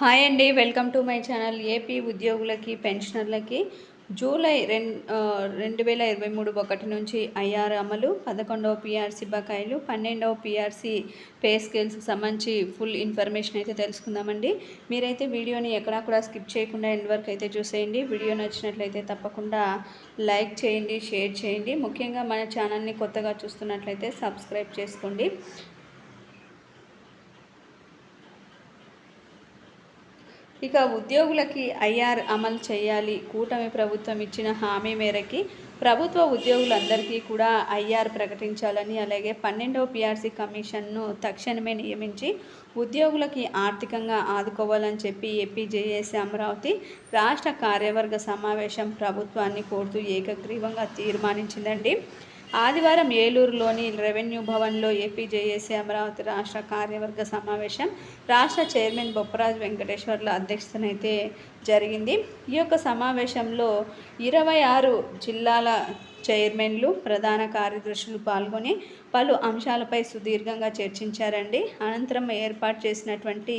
Hi అండి welcome to my channel A ఉద్యోగులకి పెన్షనర్లకి. జూలై రెండు రెండు వేల ఇరవై మూడు ఒకటి నుంచి ఐఆర్ అమలు పదకొండవ పీఆర్సీ బకాయిలు పన్నెండవ పీఆర్సీ పే స్కేల్స్కి సంబంధించి ఫుల్ ఇన్ఫర్మేషన్ అయితే తెలుసుకుందామండి. మీరైతే వీడియోని ఎక్కడా కూడా స్కిప్ చేయకుండా ఎండ్ వరకు అయితే చూసేయండి. వీడియో నచ్చినట్లయితే తప్పకుండా లైక్ చేయండి షేర్ చేయండి. ముఖ్యంగా మన ఛానల్ని కొత్తగా చూస్తున్నట్లయితే సబ్స్క్రైబ్ చేసుకోండి. ఇక ఉద్యోగులకి ఐఆర్ అమలు చేయాలి. కూటమి ప్రభుత్వం ఇచ్చిన హామీ మేరకి ప్రభుత్వ ఉద్యోగులందరికీ కూడా ఐఆర్ ప్రకటించాలని అలాగే పన్నెండవ పిఆర్సీ కమిషన్ను తక్షణమే నియమించి ఉద్యోగులకి ఆర్థికంగా ఆదుకోవాలని చెప్పి ఏపీజేఏసీ అమరావతి రాష్ట్ర కార్యవర్గ సమావేశం ప్రభుత్వాన్ని కోరుతూ ఏకగ్రీవంగా తీర్మానించిందండి. ఆదివారం ఏలూరులోని రెవెన్యూ భవన్లో ఏపీ జేఏసీ అమరావతి రాష్ట్ర కార్యవర్గ సమావేశం రాష్ట్ర చైర్మన్ బొప్పరాజు వెంకటేశ్వర్ల అధ్యక్షతనైతే జరిగింది. ఈ యొక్క సమావేశంలో ఇరవై ఆరు జిల్లాల చైర్మన్లు ప్రధాన కార్యదర్శులు పాల్గొని పలు అంశాలపై సుదీర్ఘంగా చర్చించారండి. అనంతరం ఏర్పాటు చేసినటువంటి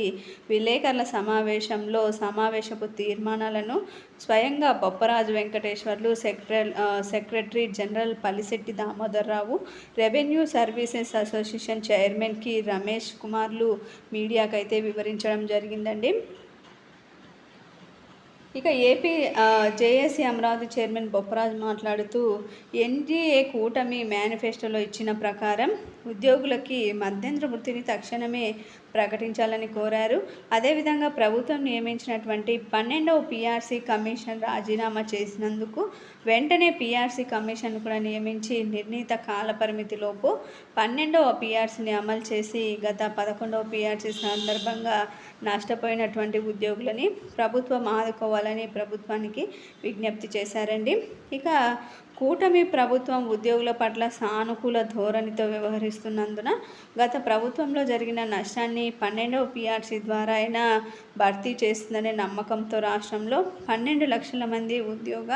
విలేకరుల సమావేశంలో సమావేశపు తీర్మానాలను స్వయంగా Bopparaju Venkateswarlu secretary secretary general Pallisetti Damodar Rao revenue services association చైర్మన్కి Ramesh కుమార్లు మీడియాకైతే వివరించడం జరిగిందండి. ఇక A P J A C Amaravati chairman Bopparaju మాట్లాడుతూ ఎన్డీఏ కూటమి మేనిఫెస్టోలో ఇచ్చిన ప్రకారం ఉద్యోగులకి మధ్యంతర వృత్తిని తక్షణమే ప్రకటించాలని కోరారు. అదేవిధంగా ప్రభుత్వం నియమించినటువంటి పన్నెండవ పిఆర్సీ కమిషన్ రాజీనామా చేసినందుకు వెంటనే పిఆర్సీ కమిషన్ కూడా నియమించి నిర్ణీత కాల పరిమితిలోపు పన్నెండవ పిఆర్సీని అమలు చేసి గత పదకొండవ పీఆర్సీ సందర్భంగా నష్టపోయినటువంటి ఉద్యోగులని ప్రభుత్వం ఆదుకోవాలని ప్రభుత్వానికి విజ్ఞప్తి చేశారండి. ఇక కూటమి ప్రభుత్వం ఉద్యోగుల పట్ల సానుకూల ధోరణితో వ్యవహరిస్తున్నందున గత ప్రభుత్వంలో జరిగిన నష్టాన్ని పన్నెండవ పిఆర్సీ ద్వారా అయినా భర్తీ చేస్తుందనే నమ్మకంతో రాష్ట్రంలో పన్నెండు లక్షల మంది ఉద్యోగ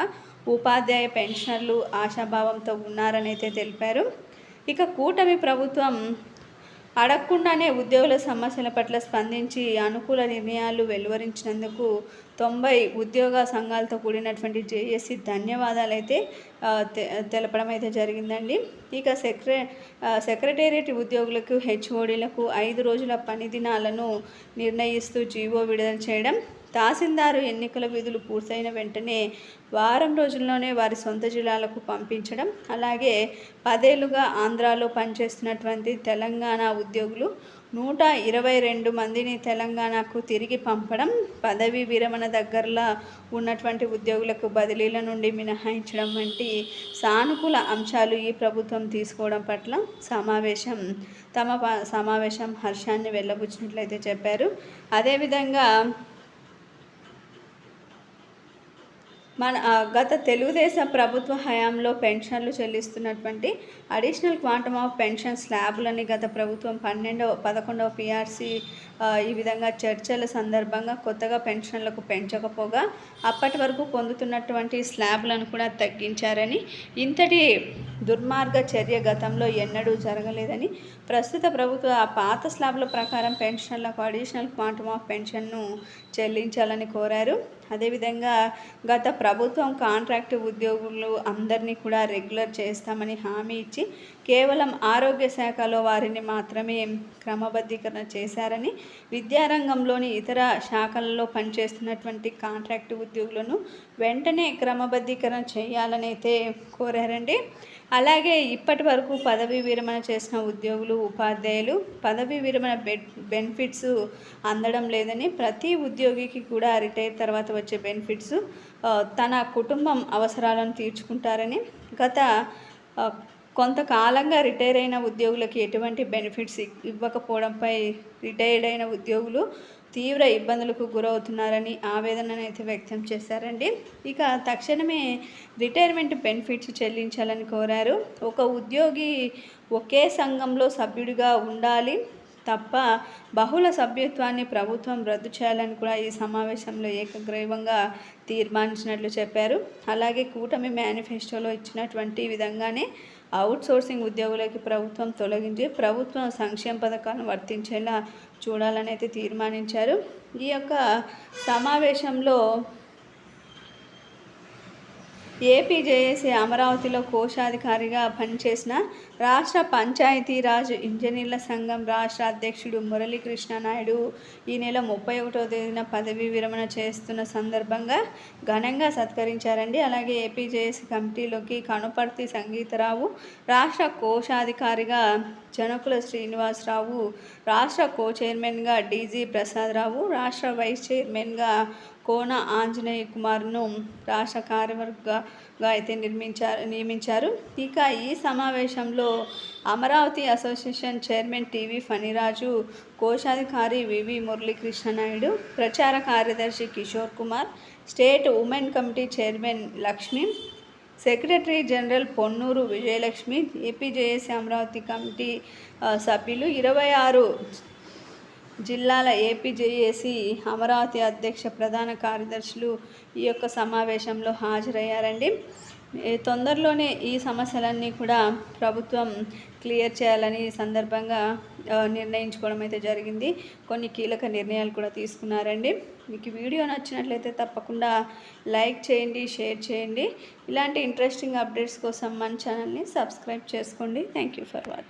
ఉపాధ్యాయ పెన్షనర్లు ఆశాభావంతో ఉన్నారని అయితే తెలిపారు. ఇక కూటమి ప్రభుత్వం అడగకుండానే ఉద్యోగుల సమస్యల పట్ల స్పందించి అనుకూల నిర్ణయాలు వెలువరించినందుకు తొంభై ఉద్యోగ సంఘాలతో కూడినటువంటి జేఏసీ ధన్యవాదాలు అయితే తెలపడం అయితే జరిగిందండి. ఇక సెక్రె సెక్రటేరియట్ ఉద్యోగులకు హెచ్ఓడీలకు ఐదు రోజుల పని దినాలను నిర్ణయిస్తూ జీవో విడుదల చేయడం తహసీల్దారు ఎన్నికల విధులు పూర్తయిన వెంటనే వారం రోజుల్లోనే వారి సొంత జిల్లాలకు పంపించడం అలాగే పదేళ్ళుగా ఆంధ్రాలో పనిచేస్తున్నటువంటి తెలంగాణ ఉద్యోగులు నూట ఇరవై రెండు మందిని తెలంగాణకు తిరిగి పంపడం పదవి విరమణ దగ్గరలో ఉన్నటువంటి ఉద్యోగులకు బదిలీల నుండి మినహాయించడం వంటి సానుకూల అంశాలు ఈ ప్రభుత్వం తీసుకోవడం పట్ల సమావేశం తమ సమావేశం హర్షాన్ని వెళ్ళబుచ్చినట్లయితే చెప్పారు. అదేవిధంగా మన గత తెలుగుదేశం ప్రభుత్వ హయాంలో పెన్షన్లు చెల్లిస్తున్నటువంటి అడిషనల్ క్వాంటమ్ ఆఫ్ పెన్షన్ స్లాబులని గత ప్రభుత్వం పన్నెండవ పదకొండవ పిఆర్సి ఈ విధంగా చర్చల సందర్భంగా కొత్తగా పెన్షన్లకు పెంచకపోగా అప్పటి వరకు పొందుతున్నటువంటి స్లాబ్లను కూడా తగ్గించారని ఇంతటి దుర్మార్గ చర్య గతంలో ఎన్నడూ జరగలేదని ప్రస్తుత ప్రభుత్వ ఆ పాత స్లాబ్ల ప్రకారం పెన్షన్లకు అడిషనల్ క్వాంటమ్ ఆఫ్ పెన్షన్ను చెల్లించాలని కోరారు. అదేవిధంగా గత ప్రభుత్వం కాంట్రాక్ట్ ఉద్యోగులు అందరినీ కూడా రెగ్యులర్ చేస్తామని హామీ ఇచ్చి కేవలం ఆరోగ్య శాఖలో వారిని మాత్రమే క్రమబద్ధీకరణ చేశారని విద్యారంగంలోని ఇతర శాఖలలో పనిచేస్తున్నటువంటి కాంట్రాక్ట్ ఉద్యోగులను వెంటనే క్రమబద్ధీకరణ చేయాలనైతే కోరారండి. అలాగే ఇప్పటి వరకు పదవీ విరమణ చేసిన ఉద్యోగులు ఉపాధ్యాయులు పదవీ విరమణ బెనిఫిట్స్ అందడం లేదని ప్రతి ఉద్యోగికి కూడా రిటైర్ తర్వాత వచ్చే బెనిఫిట్స్ తన కుటుంబం అవసరాలను తీర్చుకుంటారని గత కొంతకాలంగా రిటైర్ అయిన ఉద్యోగులకు ఎటువంటి బెనిఫిట్స్ ఇవ్వకపోవడంపై రిటైర్డ్ అయిన ఉద్యోగులు తీవ్ర ఇబ్బందులకు గురవుతున్నారని ఆవేదననైతే వ్యక్తం చేశారండి. ఇక తక్షణమే రిటైర్మెంట్ బెనిఫిట్స్ చెల్లించాలని కోరారు. ఒక ఉద్యోగి ఒకే సంఘంలో సభ్యుడిగా ఉండాలి తప్ప బహుళ సభ్యత్వాన్ని ప్రభుత్వం రద్దు చేయాలని కూడా ఈ సమావేశంలో ఏకగ్రీవంగా తీర్మానించినట్లు చెప్పారు. అలాగే కూటమి మేనిఫెస్టోలో ఇచ్చినటువంటి విధంగానే అవుట్సోర్సింగ్ ఉద్యోగులకి ప్రభుత్వం తొలగించి ప్రభుత్వం సంక్షేమ పథకాలను వర్తించేలా చూడాలని అయితే తీర్మానించారు. ఈ యొక్క సమావేశంలో ఏపీజేఏసీ అమరావతిలో కోశాధికారిగా పనిచేసిన రాష్ట్ర పంచాయతీరాజ్ ఇంజనీర్ల సంఘం రాష్ట్ర అధ్యక్షుడు మురళీకృష్ణ నాయుడు ఈ నెల ముప్పై ఒకటో తేదీన పదవీ విరమణ చేస్తున్న సందర్భంగా ఘనంగా సత్కరించారండి. అలాగే ఏపీజేఏసీ కమిటీలోకి కనుపర్తి సంగీతరావు రాష్ట్ర కోశాధికారిగా జనకుల శ్రీనివాసరావు రాష్ట్ర కో చైర్మన్గా డీజీ ప్రసాదరావు రాష్ట్ర వైస్ చైర్మన్గా కోన ఆంజనేయ కుమార్ను రాష్ట్ర కార్యవర్గగా అయితే నిర్మించారు నియమించారు. ఇక ఈ సమావేశంలో Amaravati association chairman TV Phaniraju కోశాధికారి వివి మురళీకృష్ణ నాయుడు ప్రచార కార్యదర్శి Kishore Kumar state women committee chairman Lakshmi secretary general Ponnuru Vijayalakshmi APJSC Amaravati committee సభ్యులు. ఇరవై ఆరు జిల్లాల ఏపీజేఏసీ అమరావతి అధ్యక్ష ప్రధాన కార్యదర్శులు ఈ యొక్క సమావేశంలో హాజరయ్యారండి. తొందరలోనే ఈ సమస్యలన్నీ కూడా ప్రభుత్వం క్లియర్ చేయాలని సందర్భంగా నిర్ణయించుకోవడం అయితే జరిగింది. కొన్ని కీలక నిర్ణయాలు కూడా తీసుకున్నారండి. మీకు వీడియో నచ్చినట్లయితే తప్పకుండా లైక్ చేయండి షేర్ చేయండి. ఇలాంటి ఇంట్రెస్టింగ్ అప్డేట్స్ కోసం మన ఛానల్ని సబ్స్క్రైబ్ చేసుకోండి. Thank you for watching.